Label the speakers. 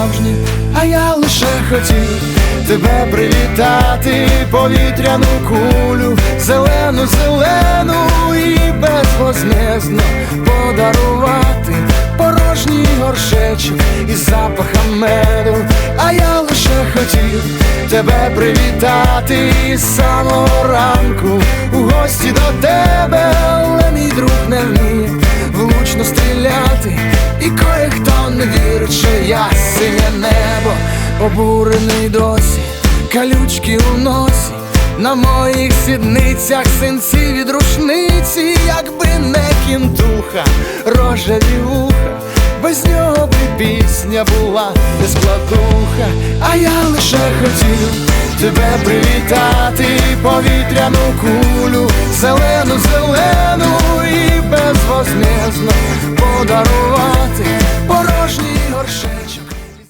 Speaker 1: справжні, а я лише хотів тебе привітати, повітряну кулю, зелену, зелену і безвозмездно подарувати порожній горшечок із запахом меду, а я лише хотів тебе привітати із самого ранку. У гості до тебе, але мій друг не вміє влучно стріляти, і кое-хто не вірить, що я синє небо, обурений досі, калючки у носі. На моїх сідницях синці від рушниці, якби не кінтуха, рожеві вуха, без нього би пісня була не складуха, а я лише хотів тебе привітати, повітряну кулю, зелену, зелену і безвозмездно подарувати.